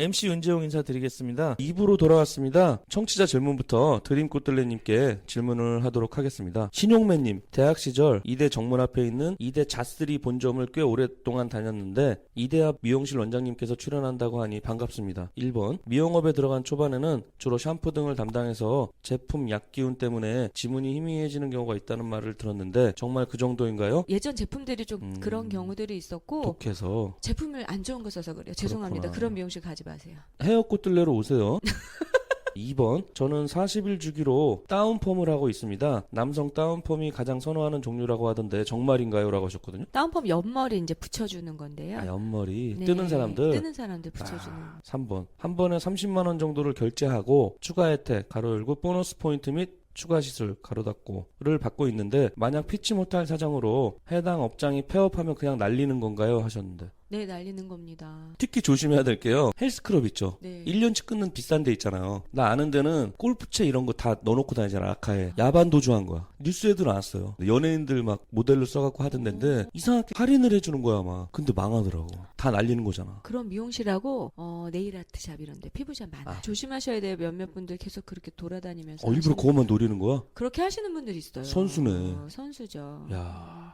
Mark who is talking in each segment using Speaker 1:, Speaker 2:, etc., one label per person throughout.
Speaker 1: MC 은재용 인사드리겠습니다. 2부로 돌아왔습니다. 청취자 질문부터 드림꽃들레님께 질문을 하도록 하겠습니다. 신용매님, 대학 시절 이대 정문 앞에 있는 이대 자스리 본점을 꽤 오랫동안 다녔는데 이대 앞 미용실 원장님께서 출연한다고 하니 반갑습니다. 1번, 미용업에 들어간 초반에는 주로 샴푸 등을 담당해서 제품 약 기운 때문에 지문이 희미해지는 경우가 있다는 말을 들었는데 정말 그 정도인가요?
Speaker 2: 예전 제품들이 좀
Speaker 1: 음.
Speaker 2: 그런 경우들이 있었고
Speaker 1: 독해서
Speaker 2: 제품을 안 좋은 거 써서 그래요. 죄송합니다.
Speaker 1: 그렇구나.
Speaker 2: 그런 미용실 가지 마 세요.
Speaker 1: 헤어 꽃들레로 오세요. 2번 저는 40일 주기로 다운펌을 하고 있습니다. 남성 다운펌이 가장 선호하는 종류라고 하던데 정말인가요? 라고 하셨거든요.
Speaker 2: 다운펌 옆머리 이제 붙여주는 건데요.
Speaker 1: 아 옆머리
Speaker 2: 네,
Speaker 1: 뜨는 사람들
Speaker 2: 뜨는 사람들 붙여주는.
Speaker 1: 아, 3번 한 번에 30만 원 정도를 결제하고 추가 혜택 가로 열고 보너스 포인트 및 추가 시술 가로 닫고를 받고 있는데 만약 피치 못할 사정으로 해당 업장이 폐업하면 그냥 날리는 건가요? 하셨는데
Speaker 2: 네, 날리는 겁니다.
Speaker 1: 특히 조심해야 될 게요. 헬스클럽 있죠.
Speaker 2: 네.
Speaker 1: 1년치 끊는 비싼 데 있잖아요. 나 아는 데는 골프채 이런 거 다 넣어놓고 다니잖아, 아카에. 야반 도주한 거야. 뉴스에도 나왔어요. 연예인들 막 모델로 써갖고 하던 데인데, 이상하게 할인을 해주는 거야, 막. 근데 망하더라고. 다 날리는 거잖아.
Speaker 2: 그런 미용실하고 어, 네일 아트샵 이런데 피부샵 많아.
Speaker 1: 아.
Speaker 2: 조심하셔야 돼요. 몇몇 분들 계속 그렇게 돌아다니면서.
Speaker 1: 어, 일부러
Speaker 2: 하시는-
Speaker 1: 그것만 노리는 거야?
Speaker 2: 그렇게 하시는 분들이 있어요.
Speaker 1: 선수네.
Speaker 2: 어, 선수죠.
Speaker 1: 야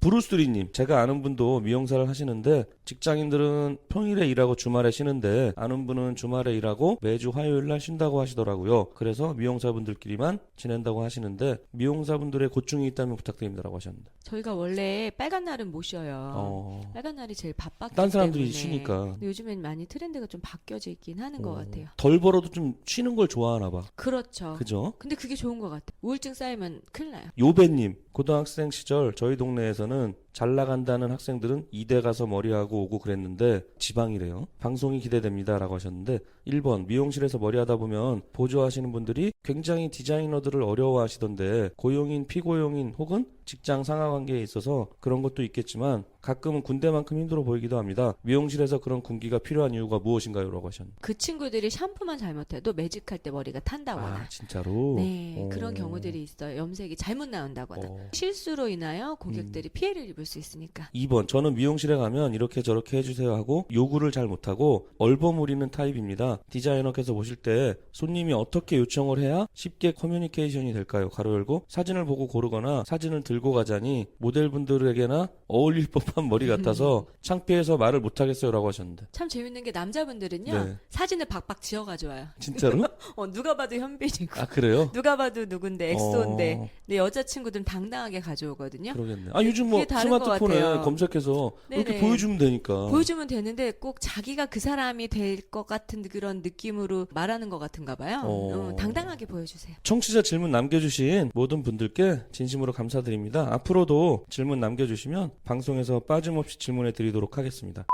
Speaker 1: 브루스리님, 제가 아는 분도 미용사를 하시는데 직장인들은 평일에 일하고 주말에 쉬는데 아는 분은 주말에 일하고 매주 화요일 날 쉰다고 하시더라고요. 그래서 미용사분들끼리만 지낸다고 하시는데 미용사분들의 고충이 있다면 부탁드립니다라고 하셨는데.
Speaker 2: 저희가 원래 빨간 날은 못 쉬어요.
Speaker 1: 어.
Speaker 2: 빨간 날이 제일 바빴기
Speaker 1: 딴 사람들이
Speaker 2: 때문에.
Speaker 1: 쉬니까.
Speaker 2: 근데 요즘엔 많이 트렌드가 좀 바뀌어져 있긴 하는 것
Speaker 1: 어,
Speaker 2: 같아요.
Speaker 1: 덜 벌어도 좀 쉬는 걸 좋아하나 봐.
Speaker 2: 그렇죠.
Speaker 1: 그죠?
Speaker 2: 근데 그게 좋은 것 같아요. 우울증 쌓이면 큰일 나요.
Speaker 1: 요배님, 고등학생 시절 저희 동네에서는 Maracanã 잘 나간다는 학생들은 이대 가서 머리하고 오고 그랬는데 지방이래요. 방송이 기대됩니다라고 하셨는데 1번 미용실에서 머리하다 보면 보조하시는 분들이 굉장히 디자이너들을 어려워하시던데 고용인 피고용인 혹은 직장 상하 관계에 있어서 그런 것도 있겠지만 가끔은 군대만큼 힘들어 보이기도 합니다. 미용실에서 그런 군기가 필요한 이유가 무엇인가요? 라고 하셨는데
Speaker 2: 그 친구들이 샴푸만 잘못해도 매직할 때 머리가 탄다거나.
Speaker 1: 아 진짜로?
Speaker 2: 네,
Speaker 1: 어.
Speaker 2: 그런 경우들이 있어요. 염색이 잘못 나온다거나.
Speaker 1: 어.
Speaker 2: 실수로 인하여 고객들이 피해를 입을 수 있으니까.
Speaker 1: 2번 저는 미용실에 가면 이렇게 저렇게 해주세요 하고 요구를 잘 못하고 얼버무리는 타입입니다. 디자이너께서 보실 때 손님이 어떻게 요청을 해야 쉽게 커뮤니케이션이 될까요? 가로 열고 사진을 보고 고르거나 사진을 들고 가자니 모델분들에게나 어울릴 법한 머리 같아서 창피해서 말을 못하겠어요 라고 하셨는데
Speaker 2: 참 재밌는 게 남자분들은요.
Speaker 1: 네.
Speaker 2: 사진을 박박 지어가지고 와요.
Speaker 1: 진짜로?
Speaker 2: 어, 누가 봐도 현빈이고.
Speaker 1: 아 그래요?
Speaker 2: 누가 봐도 누군데 엑소인데.
Speaker 1: 어,
Speaker 2: 근데 여자 친구들은 당당하게 가져오거든요.
Speaker 1: 그러겠네. 아 요즘 뭐
Speaker 2: 그게 다른 것
Speaker 1: 스마트폰에. 검색해서 이렇게
Speaker 2: 네네.
Speaker 1: 보여주면 되니까.
Speaker 2: 보여주면 되는데 꼭 자기가 그 사람이 될 것 같은 그런 느낌으로 말하는 것 같은가 봐요.
Speaker 1: 어.
Speaker 2: 어, 당당하게 보여주세요.
Speaker 1: 청취자 질문 남겨주신 모든 분들께 진심으로 감사드립니다. 앞으로도 질문 남겨주시면 방송에서 빠짐없이 질문해 드리도록 하겠습니다.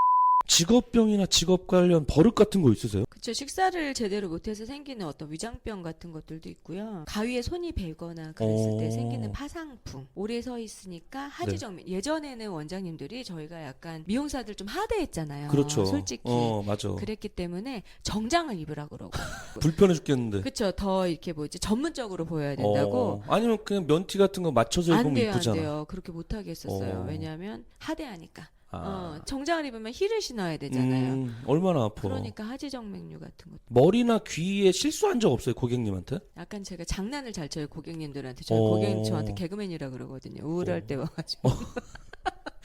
Speaker 1: 직업병이나 직업 관련 버릇 같은 거 있으세요?
Speaker 2: 그쵸. 식사를 제대로 못해서 생기는 어떤 위장병 같은 것들도 있고요. 가위에 손이 베거나 그랬을
Speaker 1: 어.
Speaker 2: 때 생기는 파상풍. 오래 서 있으니까 하지정맥. 예전에는 원장님들이 저희가 약간 미용사들 좀 하대했잖아요.
Speaker 1: 그렇죠.
Speaker 2: 솔직히.
Speaker 1: 어, 맞아.
Speaker 2: 그랬기 때문에 정장을 입으라 그러고.
Speaker 1: 불편해 죽겠는데.
Speaker 2: 그쵸. 더 이렇게 뭐지. 전문적으로 보여야 된다고.
Speaker 1: 어, 아니면 그냥 면티 같은 거 맞춰서
Speaker 2: 안
Speaker 1: 입으면
Speaker 2: 돼요, 안
Speaker 1: 이쁘잖아.
Speaker 2: 돼요. 그렇게 못 하게 했었어요.
Speaker 1: 어.
Speaker 2: 왜냐하면 하대하니까.
Speaker 1: 아.
Speaker 2: 어, 정장을 입으면 힐을 신어야 되잖아요.
Speaker 1: 음, 얼마나 아파.
Speaker 2: 그러니까 하지정맥류 같은 것.
Speaker 1: 머리나 귀에 실수한 적 없어요, 고객님한테?
Speaker 2: 약간 제가 장난을 잘 쳐요 고객님들한테. 저
Speaker 1: 어.
Speaker 2: 고객님 저한테 개그맨이라 그러거든요. 우울할
Speaker 1: 어.
Speaker 2: 때 와가지고.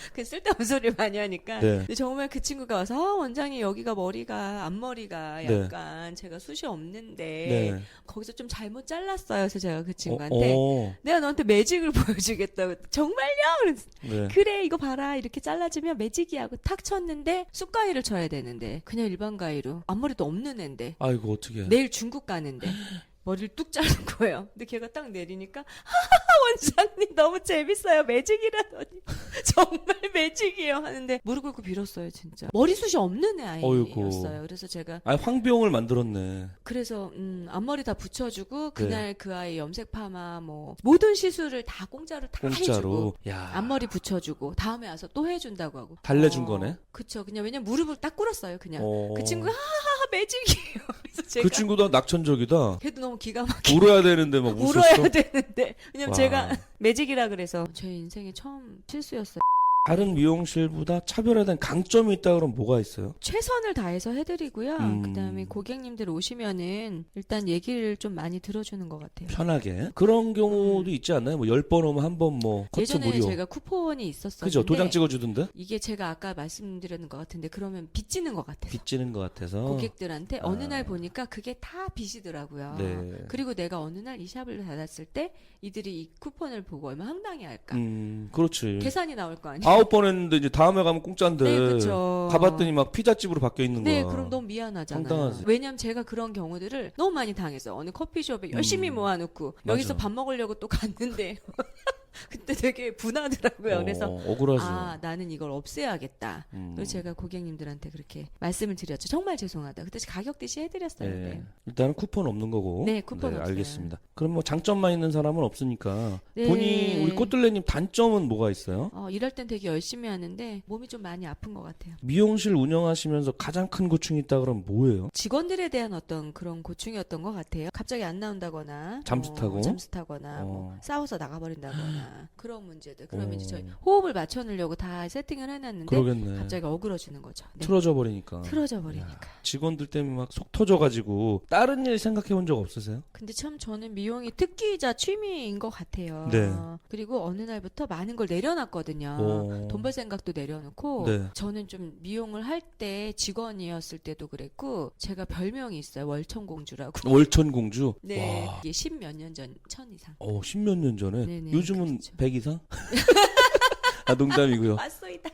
Speaker 2: 그 쓸데없는 소리 많이 하니까.
Speaker 1: 네.
Speaker 2: 근데 정말 그 친구가 와서 아, 원장님 여기가 머리가 앞머리가
Speaker 1: 네.
Speaker 2: 약간 제가 숱이 없는데
Speaker 1: 네.
Speaker 2: 거기서 좀 잘못 잘랐어요. 그래서 제가 그 친구한테
Speaker 1: 어,
Speaker 2: 내가 너한테 매직을 보여주겠다고 정말요? 그래서
Speaker 1: 네.
Speaker 2: 그래 이거 봐라 이렇게 잘라주면 매직이야 하고 탁 쳤는데 쑥가위를 쳐야 되는데 그냥 일반 가위로 앞머리도 없는 앤데
Speaker 1: 아이고, 어떻게.
Speaker 2: 내일 중국 가는데 머리를 뚝 자른 거예요. 근데 걔가 딱 내리니까 하하 원장님 너무 재밌어요 매직이라더니 정말 매직이에요 하는데 무릎 꿇고 빌었어요 진짜 머리숱이 없는. 아이였어요. 그래서 제가
Speaker 1: 아, 황병을 만들었네.
Speaker 2: 그래서 음, 앞머리 다
Speaker 1: 네.
Speaker 2: 붙여주고 그날 그 아이 염색 파마 뭐 모든 시술을 다 공짜로 다 해주고
Speaker 1: 공짜로. 야.
Speaker 2: 앞머리 붙여주고 다음에 와서 또 해준다고 하고
Speaker 1: 달래준
Speaker 2: 어,
Speaker 1: 거네?
Speaker 2: 그쵸 그냥 왜냐면 무릎을 딱 꿇었어요 그냥
Speaker 1: 어.
Speaker 2: 그 친구가 하하하 매직이에요 그래서 제가
Speaker 1: 그 친구도 낙천적이다.
Speaker 2: 걔도 너무 기가 막히게
Speaker 1: 울어야 되는데 막 웃었어.
Speaker 2: 울어야 되는데 왜냐면
Speaker 1: 와.
Speaker 2: 제가 매직이라 그래서 제 인생에 처음 실수였어요
Speaker 1: 다른 미용실보다 차별화된 강점이 있다 그러면 뭐가 있어요?
Speaker 2: 최선을 다해서 해드리고요.
Speaker 1: 음.
Speaker 2: 그다음에 고객님들 오시면은 일단 얘기를 좀 많이 들어주는 것 같아요.
Speaker 1: 편하게 그런 경우도 있지 않나요? 뭐 10번 오면 한 번 뭐 커트
Speaker 2: 예전에
Speaker 1: 무료
Speaker 2: 제가 쿠폰이 있었었는데
Speaker 1: 그죠 도장 찍어주던데
Speaker 2: 이게 제가 아까 말씀드렸는 것 같은데 그러면 빚지는 것 같아서
Speaker 1: 빚지는 것 같아서
Speaker 2: 고객들한테 어느
Speaker 1: 아.
Speaker 2: 날 보니까 그게 다 빚이더라고요.
Speaker 1: 네.
Speaker 2: 그리고 내가 어느 날 이 샵을 닫았을 때 이들이 이 쿠폰을 보고 얼마 황당해 할까?
Speaker 1: 음 그렇지
Speaker 2: 계산이 나올 거 아니에요.
Speaker 1: 아홉 번 했는데 이제 다음에 가면 공짜인데
Speaker 2: 네, 그렇죠.
Speaker 1: 가봤더니 막 피자집으로 바뀌어 있는
Speaker 2: 네,
Speaker 1: 거야
Speaker 2: 그럼 너무 미안하잖아요.
Speaker 1: 황당하지.
Speaker 2: 왜냐면 제가 그런 경우들을 너무 많이 당했어요. 어느 커피숍에 열심히
Speaker 1: 음.
Speaker 2: 모아놓고. 여기서 밥 먹으려고 또 갔는데 그때 되게 분하더라고요. 그래서
Speaker 1: 어, 억울하죠
Speaker 2: 아 나는 이걸 없애야겠다.
Speaker 1: 음.
Speaker 2: 그래서 제가 고객님들한테 그렇게 말씀을 드렸죠. 정말 죄송하다. 그때 가격 대시 해드렸어요.
Speaker 1: 네.
Speaker 2: 네.
Speaker 1: 일단은 쿠폰 없는 거고.
Speaker 2: 네, 쿠폰 없어요.
Speaker 1: 알겠습니다. 그럼 뭐 장점만 있는 사람은 없으니까.
Speaker 2: 네.
Speaker 1: 본인 우리 꽃들레님 단점은 뭐가 있어요?
Speaker 2: 어, 일할 땐 되게 열심히 하는데 몸이 좀 많이 아픈 것 같아요.
Speaker 1: 미용실 운영하시면서 가장 큰 고충이 있다 그러면 뭐예요?
Speaker 2: 직원들에 대한 어떤 그런 고충이었던 것 같아요. 갑자기 안 나온다거나,
Speaker 1: 잠수
Speaker 2: 어,
Speaker 1: 타고?
Speaker 2: 잠수 타거나,
Speaker 1: 어.
Speaker 2: 뭐 싸워서 나가버린다거나 그런 문제들. 그러면 이제 저희
Speaker 1: 어.
Speaker 2: 호흡을 맞춰놓으려고 다 세팅을 해놨는데
Speaker 1: 그러겠네.
Speaker 2: 갑자기 어그러지는 거죠. 네.
Speaker 1: 틀어져 버리니까.
Speaker 2: 틀어져 버리니까.
Speaker 1: 직원들 때문에 막 속 터져가지고 다른 일 생각해 본 적 없으세요?
Speaker 2: 근데 참 저는 미용이 특기이자 취미인 것 같아요.
Speaker 1: 네.
Speaker 2: 그리고 어느 날부터 많은 걸 내려놨거든요.
Speaker 1: 어.
Speaker 2: 돈벌 생각도 내려놓고
Speaker 1: 네.
Speaker 2: 저는 좀 미용을 할 때 직원이었을 때도 그랬고 제가 별명이 있어요 월천공주라고
Speaker 1: 월천공주.
Speaker 2: 네
Speaker 1: 와.
Speaker 2: 이게 십몇 년 전 천 이상
Speaker 1: 어, 십몇 년 전에.
Speaker 2: 네네,
Speaker 1: 요즘은
Speaker 2: 그렇죠.
Speaker 1: 100 이상? 아, 농담이고요.
Speaker 2: 맞소이다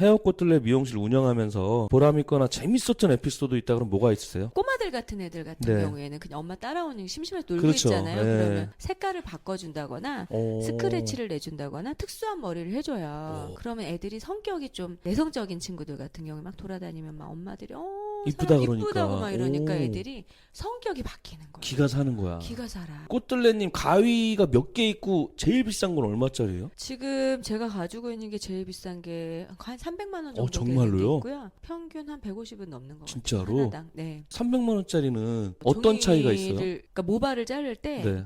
Speaker 1: 헤어꽃들레 미용실 운영하면서 보람있거나 재밌었던 에피소드 있다 그러면 뭐가 있으세요?
Speaker 2: 꼬마들 같은 애들 같은
Speaker 1: 네.
Speaker 2: 경우에는 그냥 엄마 따라오는 게 심심해서 놀고
Speaker 1: 그렇죠.
Speaker 2: 있잖아요
Speaker 1: 네.
Speaker 2: 그러면 색깔을 바꿔준다거나
Speaker 1: 어.
Speaker 2: 스크래치를 내준다거나 특수한 머리를 해줘요.
Speaker 1: 오.
Speaker 2: 그러면 애들이 성격이 좀 내성적인 친구들 같은 경우에 막 돌아다니면 막 엄마들이 어
Speaker 1: 이쁘다
Speaker 2: 사람
Speaker 1: 그러니까.
Speaker 2: 이쁘다고 막 이러니까
Speaker 1: 오.
Speaker 2: 애들이 성격이 바뀌는 거예요.
Speaker 1: 기가 사는 거야.
Speaker 2: 기가 살아.
Speaker 1: 꽃들레님 가위가 몇 개 있고 제일 비싼 건 얼마짜리예요?
Speaker 2: 지금 제가 가지고 있는 게 제일 비싼 게 한 300만 원 정도
Speaker 1: 어, 정말로요?
Speaker 2: 되는 게 있고요. 평균 한 150은 넘는 거 같아요.
Speaker 1: 진짜로?
Speaker 2: 하나당. 네.
Speaker 1: 300만 원짜리는 어떤 차이가 있어요?
Speaker 2: 종이를, 그러니까 모발을 자를 때
Speaker 1: 네.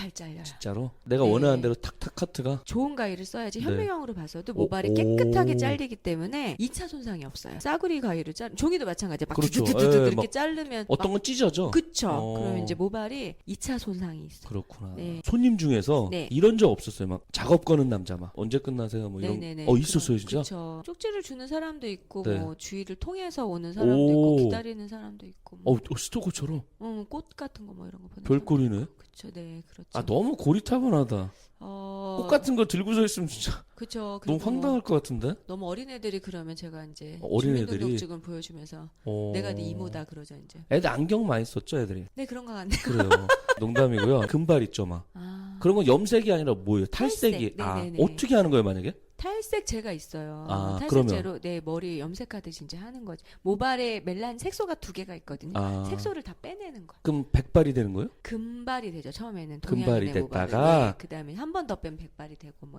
Speaker 2: 잘 잘려요.
Speaker 1: 진짜로? 내가
Speaker 2: 네.
Speaker 1: 원하는 대로 탁탁 카트가
Speaker 2: 좋은 가위를 써야지
Speaker 1: 네.
Speaker 2: 현미경으로 봐서도
Speaker 1: 오,
Speaker 2: 모발이
Speaker 1: 오.
Speaker 2: 깨끗하게 잘리기 때문에 2차 손상이 없어요. 싸구리 가위를 자 종이도 마찬가지야. 막
Speaker 1: 그렇죠.
Speaker 2: 두두두두
Speaker 1: 예,
Speaker 2: 이렇게
Speaker 1: 막
Speaker 2: 자르면
Speaker 1: 어떤 건 찢어져.
Speaker 2: 막 그쵸.
Speaker 1: 어.
Speaker 2: 그러면 이제 모발이 2차 손상이 있어.
Speaker 1: 그렇구나.
Speaker 2: 네.
Speaker 1: 손님 중에서
Speaker 2: 네.
Speaker 1: 이런 적 없었어요. 막 작업 거는 남자 막 언제 끝나세요? 뭐 이런. 어 있었어요, 진짜?
Speaker 2: 그쵸. 쪽지를 주는 사람도 있고
Speaker 1: 네.
Speaker 2: 뭐 주의를 통해서 오는 사람도
Speaker 1: 오.
Speaker 2: 있고 기다리는 사람도 있고 뭐
Speaker 1: 어, 어, 스토커처럼
Speaker 2: 음, 꽃 같은 거 뭐 이런 거 보내.
Speaker 1: 별꼴이네.
Speaker 2: 그쵸. 네, 그렇죠.
Speaker 1: 아, 너무 고리타분하다.
Speaker 2: 어,
Speaker 1: 꽃 같은 거 들고 서 있으면 진짜
Speaker 2: 그쵸.
Speaker 1: 너무
Speaker 2: 그리고
Speaker 1: 황당할 것 같은데.
Speaker 2: 너무 어린 애들이 그러면 제가 이제
Speaker 1: 어, 어린 애들이?
Speaker 2: 주민등록증을 보여주면서
Speaker 1: 어.
Speaker 2: 내가 네 이모다 그러죠 이제.
Speaker 1: 애들 안경 많이 썼죠, 애들이.
Speaker 2: 네 그런 거 같네.
Speaker 1: 그래요. 농담이고요. 금발 있죠, 막.
Speaker 2: 아,
Speaker 1: 그런 건 염색이 아니라 뭐예요? 탈색이.
Speaker 2: 탈색.
Speaker 1: 아,
Speaker 2: 네네네.
Speaker 1: 어떻게 하는 거예요, 만약에?
Speaker 2: 탈색 제가 있어요.
Speaker 1: 아,
Speaker 2: 탈색제로 내 머리 염색하듯이 이제 하는 거지. 모발에 멜란 색소가 두 개가 있거든요.
Speaker 1: 아.
Speaker 2: 색소를 다 빼내는 거야.
Speaker 1: 그럼 백발이 되는 거예요?
Speaker 2: 금발이 되죠. 처음에는
Speaker 1: 금발이. 됐다가?
Speaker 2: 네, 그다음에 한 번 더 빼면 백발이 되고 뭐.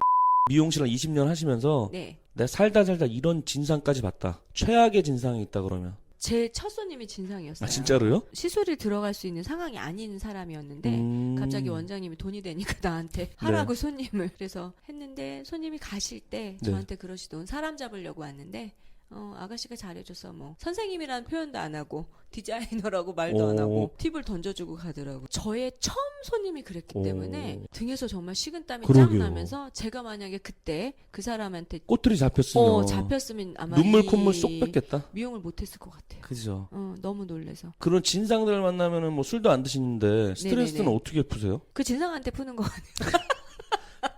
Speaker 1: 미용실을 20년 하시면서
Speaker 2: 네.
Speaker 1: 내가 살다 살다 이런 진상까지 봤다. 최악의 진상이 있다 그러면.
Speaker 2: 제 첫 손님이 진상이었어요.
Speaker 1: 아, 진짜로요?
Speaker 2: 시술이 들어갈 수 있는 상황이 아닌 사람이었는데
Speaker 1: 음. 네.
Speaker 2: 갑자기 원장님이 돈이 되니까 나한테 하라고 손님을 그래서 했는데 손님이 가실 때
Speaker 1: 네.
Speaker 2: 저한테 그러시던 사람 잡으려고 왔는데 어, 아가씨가 잘해줘서 뭐 선생님이라는 표현도 안 하고 디자이너라고 말도 안
Speaker 1: 오.
Speaker 2: 하고 팁을 던져주고 가더라고 저의 처음 손님이 그랬기
Speaker 1: 오.
Speaker 2: 때문에 등에서 정말 식은땀이
Speaker 1: 그러게요.
Speaker 2: 쫙 나면서 제가 만약에 그때 그 사람한테
Speaker 1: 꽃들이 잡혔으면
Speaker 2: 어 잡혔으면 아마
Speaker 1: 눈물
Speaker 2: 이
Speaker 1: 콧물 쏙 뺐겠다.
Speaker 2: 미용을 못했을 것 같아요
Speaker 1: 그죠.
Speaker 2: 어, 너무 놀래서
Speaker 1: 그런 진상들 만나면은 뭐 술도 안 드시는데 스트레스는
Speaker 2: 네네네.
Speaker 1: 어떻게 푸세요?
Speaker 2: 그 진상한테 푸는 거 같아요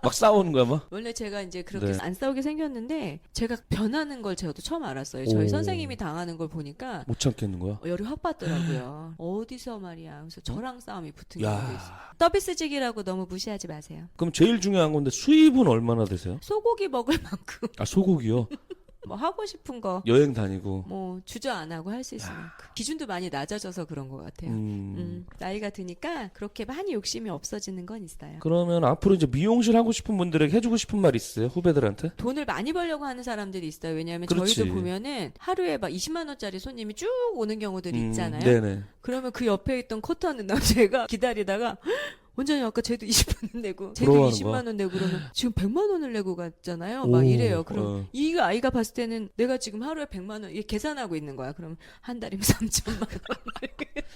Speaker 1: 막 싸우는 거야 막?
Speaker 2: 원래 제가 이제 그렇게
Speaker 1: 네.
Speaker 2: 안 싸우게 생겼는데 제가 변하는 걸 저도 처음 알았어요. 저희
Speaker 1: 오.
Speaker 2: 선생님이 당하는 걸 보니까
Speaker 1: 못 참겠는 거야?
Speaker 2: 열이 확 받더라고요. 어디서 말이야. 그래서 저랑 싸움이 붙은 있어요.
Speaker 1: 야.
Speaker 2: 서비스직이라고 너무 무시하지 마세요.
Speaker 1: 그럼 제일 중요한 건데 수입은 얼마나 되세요?
Speaker 2: 소고기 먹을 만큼
Speaker 1: 아 소고기요?
Speaker 2: 뭐 하고 싶은 거뭐
Speaker 1: 여행 다니고.
Speaker 2: 주저 안 하고 할 수 있으면 기준도 많이 낮아져서 그런 것 같아요. 음.
Speaker 1: 음.
Speaker 2: 나이가 드니까 그렇게 많이 욕심이 없어지는 건 있어요.
Speaker 1: 그러면 앞으로 이제 미용실 하고 싶은 분들에게 해주고 싶은 말 있어요? 후배들한테?
Speaker 2: 돈을 많이 벌려고 하는 사람들이 있어요. 왜냐하면
Speaker 1: 그렇지.
Speaker 2: 저희도 보면은 하루에 막 20만 원짜리 손님이 쭉 오는 경우들이
Speaker 1: 음,
Speaker 2: 있잖아요.
Speaker 1: 네네.
Speaker 2: 그러면 그 옆에 있던 코트하는 남자애가 기다리다가 원장님 아까 쟤도 20만 원 내고 쟤도
Speaker 1: 부러워하는
Speaker 2: 20만 원 내고 그러면 지금 100만 원을 내고 갔잖아요.
Speaker 1: 오,
Speaker 2: 막 이래요. 그럼
Speaker 1: 어.
Speaker 2: 이 아이가 봤을 때는 내가 지금 하루에 100만 원 이게 계산하고 있는 거야. 그럼 한 달이면 3천만 원.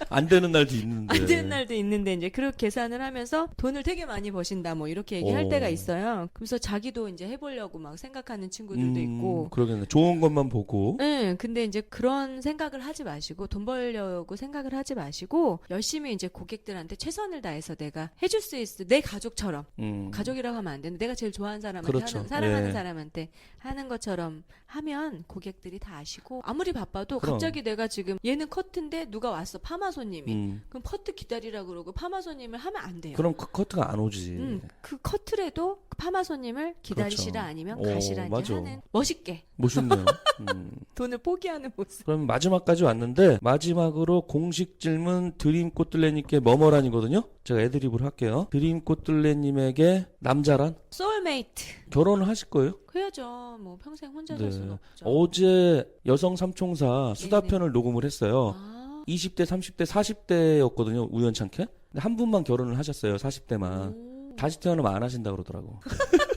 Speaker 1: 안 되는 날도 있는데.
Speaker 2: 안 되는 날도 있는데 이제 그렇게 계산을 하면서 돈을 되게 많이 버신다 뭐 이렇게 얘기할
Speaker 1: 오.
Speaker 2: 때가 있어요. 그래서 자기도 이제 해보려고 막 생각하는 친구들도
Speaker 1: 음,
Speaker 2: 있고.
Speaker 1: 그러겠네. 좋은 것만 보고.
Speaker 2: 네, 근데 이제 그런 생각을 하지 마시고 돈 벌려고 생각을 하지 마시고 열심히 이제 고객들한테 최선을 다해서 내가 해줄 수 있어 내 가족처럼
Speaker 1: 음.
Speaker 2: 가족이라고 하면 안 되는데 내가 제일 좋아하는 사람한테
Speaker 1: 그렇죠.
Speaker 2: 하는 사랑하는
Speaker 1: 예.
Speaker 2: 사람한테 하는 것처럼 하면 고객들이 다 아시고 아무리 바빠도
Speaker 1: 그럼.
Speaker 2: 갑자기 내가 지금 얘는 커트인데 누가 왔어 파마 손님이
Speaker 1: 음.
Speaker 2: 그럼 커트 기다리라 그러고 파마 손님을 하면 안 돼요.
Speaker 1: 그럼 그 커트가 안 오지.
Speaker 2: 음, 그 커트라도 그 파마 손님을 기다리시라
Speaker 1: 그렇죠.
Speaker 2: 아니면
Speaker 1: 오,
Speaker 2: 가시라
Speaker 1: 맞아.
Speaker 2: 하는 멋있게
Speaker 1: 멋있네요. 음.
Speaker 2: 돈을 포기하는 모습.
Speaker 1: 그럼 마지막까지 왔는데 마지막으로 공식 질문 드림 꽃들레님께 뭐뭐란이거든요. 제가 애드립 을 할게요. 드림꽃들레님에게 남자란
Speaker 2: 소울메이트
Speaker 1: 결혼을 하실 거예요?
Speaker 2: 해야죠. 뭐 평생 혼자
Speaker 1: 네.
Speaker 2: 살 수는 없죠.
Speaker 1: 어제 여성 삼총사 수다편을 녹음을 했어요.
Speaker 2: 아,
Speaker 1: 20대, 30대, 40대였거든요. 우연찮게. 근데 한 분만 결혼을 하셨어요. 40대만.
Speaker 2: 오.
Speaker 1: 다시 태어나면 안 하신다 그러더라고.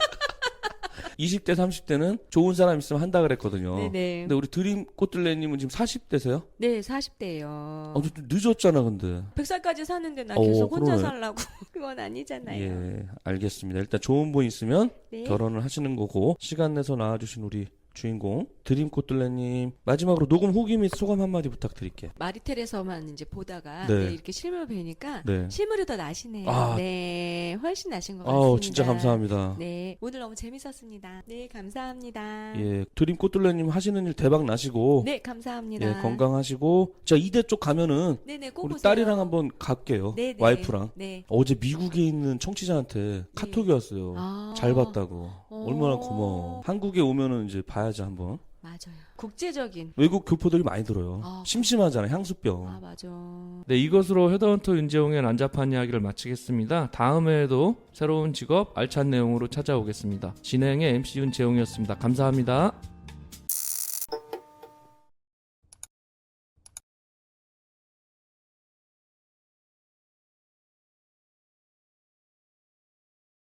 Speaker 1: 20대, 30대는 좋은 사람 있으면 한다 그랬거든요.
Speaker 2: 네네.
Speaker 1: 근데 우리 드림 꽃들레님은 지금 40대세요?
Speaker 2: 네, 40대예요.
Speaker 1: 어, 좀 늦었잖아, 근데.
Speaker 2: 100살까지 사는데 나
Speaker 1: 오,
Speaker 2: 계속 혼자
Speaker 1: 그러네.
Speaker 2: 살라고. 그건 아니잖아요.
Speaker 1: 예, 알겠습니다. 일단 좋은 분 있으면
Speaker 2: 네.
Speaker 1: 결혼을 하시는 거고 시간 내서 나와주신 우리 주인공 드림꽃들레님 마지막으로 녹음 후기 및 소감 한마디 부탁드릴게요.
Speaker 2: 마리텔에서만 이제 보다가
Speaker 1: 네.
Speaker 2: 네, 이렇게 실물 뵈니까
Speaker 1: 네.
Speaker 2: 실물이 더 나시네요.
Speaker 1: 아.
Speaker 2: 네, 훨씬 나신 것 같습니다.
Speaker 1: 아우 진짜 감사합니다.
Speaker 2: 네, 오늘 너무 재밌었습니다. 네, 감사합니다.
Speaker 1: 예, 드림꽃들레님 하시는 일 대박 나시고
Speaker 2: 네, 감사합니다.
Speaker 1: 예, 건강하시고 자 이대 쪽 가면은
Speaker 2: 네네, 꼭
Speaker 1: 우리
Speaker 2: 오세요.
Speaker 1: 딸이랑 한번 갈게요.
Speaker 2: 네, 네.
Speaker 1: 와이프랑
Speaker 2: 네.
Speaker 1: 어제 미국에 있는 청취자한테 카톡이 왔어요.
Speaker 2: 아.
Speaker 1: 잘 봤다고.
Speaker 2: 어.
Speaker 1: 얼마나 고마워. 한국에 오면은 이제 봐야지 한번.
Speaker 2: 맞아요. 국제적인.
Speaker 1: 외국 교포들이 많이 들어요.
Speaker 2: 아.
Speaker 1: 심심하잖아 향수병.
Speaker 2: 아, 맞아.
Speaker 3: 네, 이것으로 헤드헌터 윤재홍의 난잡한 이야기를 마치겠습니다. 다음에도 새로운 직업 알찬 내용으로 찾아오겠습니다. 진행의 MC 윤재홍이었습니다. 감사합니다.